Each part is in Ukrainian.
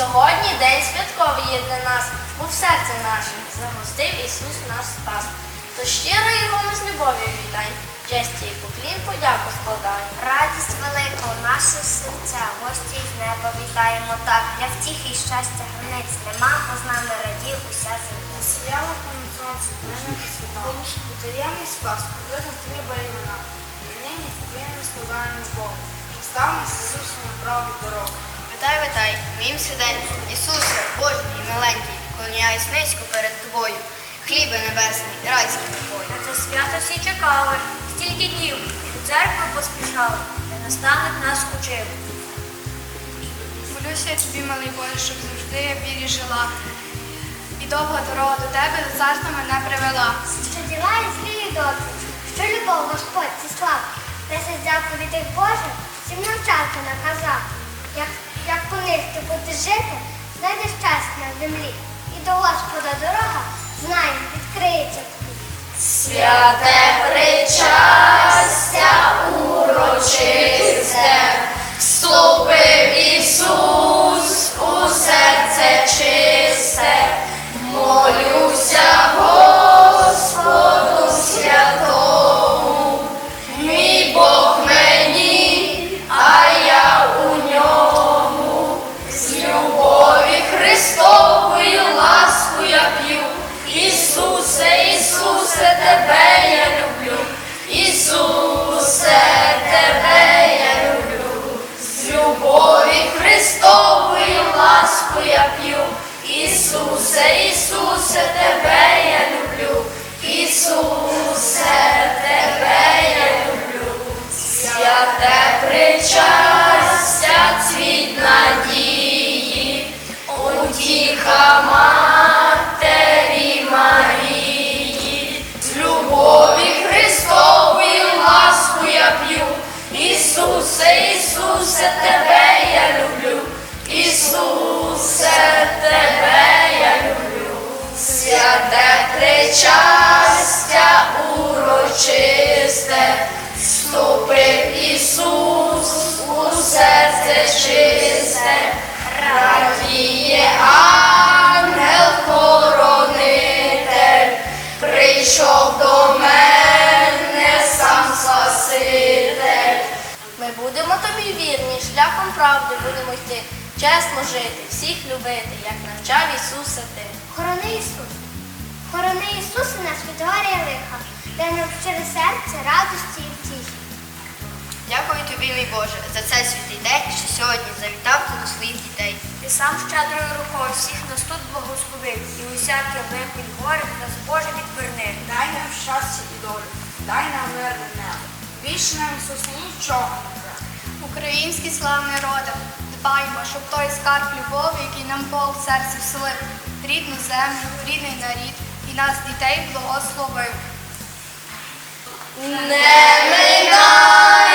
Сьогодні день святковий є для нас, бо в серце наше загостив Ісус наш спас. То щиро його ми з любов'ю вітаємо, честі і поклін подяку складаємо. Радість велика у наше серця, гості з неба вітаємо так. Для втіхи і щастя границь нема, бо з нами радів уся земля. Понад сонце, книжна світа. Потаємний спас, видно тобі імена. І нині твоїми складаємо Богу. Став нас Ісусом на правду дорогу. Витай, витай, моїм свіденцю, Ісусе, Божий і миленький, клоняюсь низько перед тобою. Хлібе небесний, райський напої. На це свято всі чекали, стільки днів до церкви поспішали, де наставник нас учив. Молюся я тобі, малий Боже, щоб завжди я вірі жила. І довга дорога до тебе до царства мене привела. Що діла і злії добрі, що любов Господь зіслав, десять заповідей Боже, всім навчати наказав. Як, жити, знайдеш щастя на землі. І до Господа дорога, знай, відкриється. Святе причастя урочисте, вступив Ісус у серце чисте, причастя урочисте, вступив Ісус у серце чисте, радіє ангел-хоронитель, прийшов до мене сам Спаситель. Ми будемо тобі вірні, шляхом правди будемо йти, чесно жити, всіх любити, як навчав Ісуса ти. Хорони Ісус, хорони Ісуса нас від горя і лиха, дай нам щире серце, радості і втіхи. Дякую тобі, мій Боже, за цей святий день, що сьогодні завітав ти до своїх дітей. Ти сам щедрою рукою всіх нас тут благословив, і усяке випіль горе нас Боже відверни. Дай нам щастя і долю, дай нам мирне небо. Більше нам Ісус нічого не треба. Український славний рода, дбаймо, щоб той скарб любові, який нам Бог в серці вселив, рідну землю, рідний нарід і нас, дітей, благословив. Не минай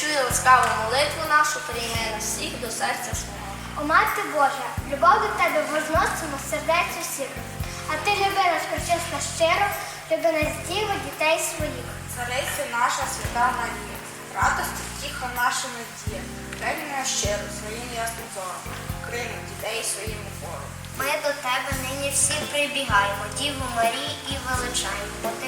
Почуй ласкаву молитву нашу, прийми нас всіх до серця свого. О Мати Божа, любов до тебе возносимо сердець усіх. А ти люби нас причесно щиро, щоб назділо дітей своїх. Цариця наша свята Марія, радості тіха наша надія, Прагнемо щиро своїм ясним зором, Крину дітей своїм упором. Ми до тебе нині всі прибігаємо, Діву Марії і величаємо, бо ти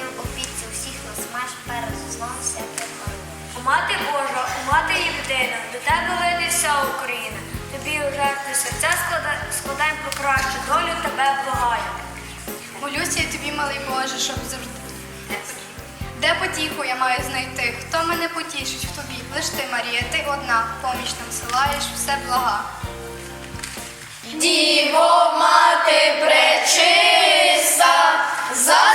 мати до тебе лине вся Україна. Тобі у жертві серця склада- складаємо про кращу долю тебе благаємо. Молюся я тобі, малий Боже, щоб завжди. Де потіху я маю знайти? Хто мене потішить в тобі? Лиш ти, Марія, ти одна, поміч нам силаєш, все блага. Діво, мати пречиста, заступися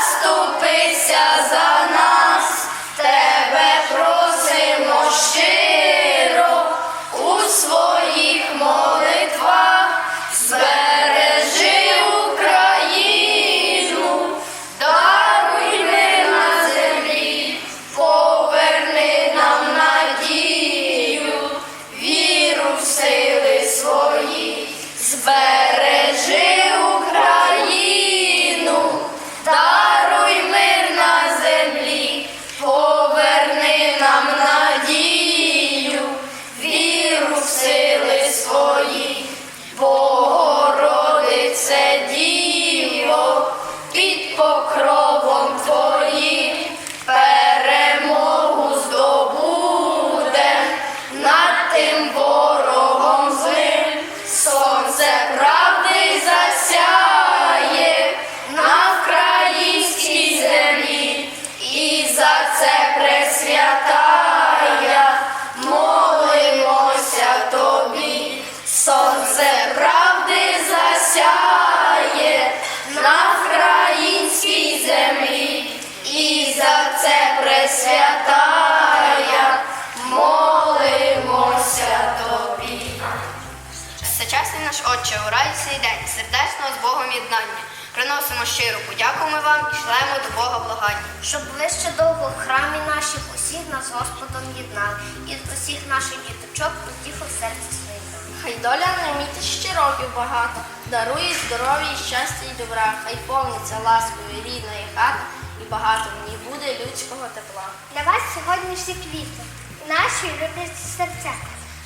Приносимо щиру подяку ми вам і шлемо до Бога благання. Щоб ближче довго в храмі наших усіх нас Господом єднав, і з усіх наших діточок утіху в серці своїх. Хай доля не міти ще років багато, дарує здоров'я, щастя і добра, хай повниться ласкою рідна і хата, і багато в ній буде людського тепла. Для вас сьогодні всі квіти, наші люблячі серця.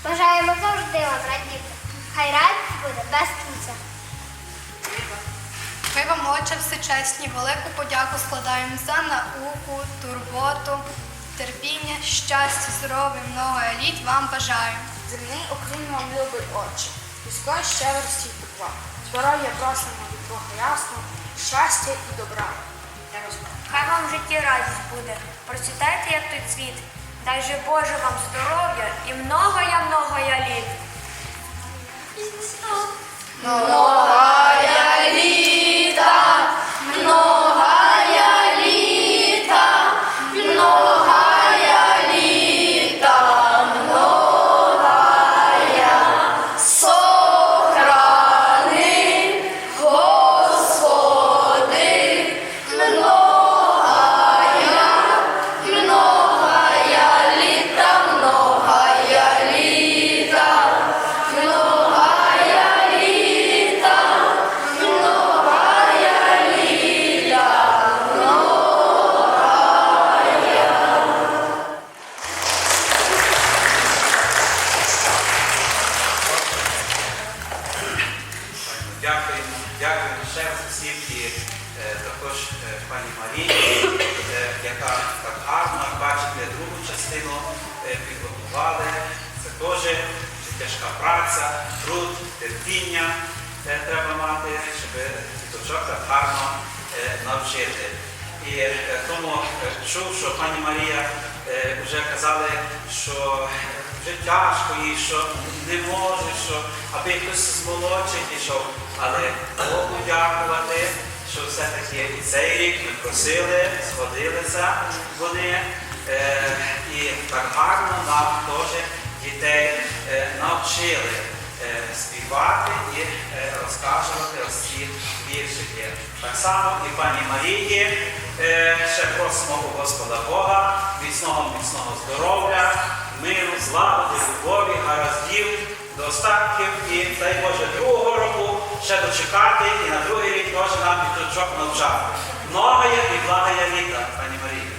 Бажаємо завжди вам радіти. Хай радість буде без кінця. Ми вам, Отче всечесні, велику подяку складаємо за науку, турботу, терпіння, щастя, здоров'я, много літ вам бажаю. Земний Україн вам любить очі, людської щедрості і тепла. Здоров'я просимо від Бога ясного, щастя і добра. Хай вам в житті радість буде. Процвітайте, як той цвіт. Дай же Боже вам здоров'я і много я много я літ. Діточок так гарно е, навчити. І е, тому е, чув, що пані Марія вже казали, що вже тяжко їй, що не може, що аби хтось з молодших пішов. Але Богу дякувати, що все-таки і цей рік ми просили, сходилися вони. І так гарно нам теж дітей навчили співати і розказувати ось ці віршики. Так само і пані Марії е, ще просимо у Господа Бога міцного, міцного здоров'я, миру, злагоди, любові, гараздів, достатків і дай Боже другого року ще дочекати і на другий рік теж нам діточок навчати. Многая і благая літа, пані Марія.